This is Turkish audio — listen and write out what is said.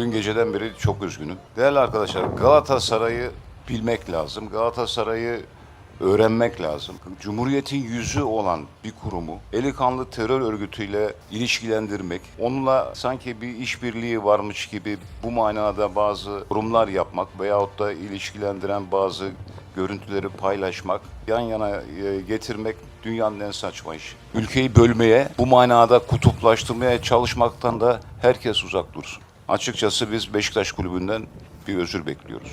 Dün geceden beri çok üzgünüm. Değerli arkadaşlar Galatasaray'ı bilmek lazım. Galatasaray'ı öğrenmek lazım. Cumhuriyetin yüzü olan bir kurumu eli kanlı terör örgütüyle ilişkilendirmek, onunla sanki bir işbirliği varmış gibi bu manada bazı kurumlar yapmak veyahut da ilişkilendiren bazı görüntüleri paylaşmak, yan yana e, getirmek dünyanın en saçma işi. Ülkeyi bölmeye, bu manada kutuplaştırmaya çalışmaktan da herkes uzak dursun. Açıkçası biz Beşiktaş Kulübü'nden bir özür bekliyoruz.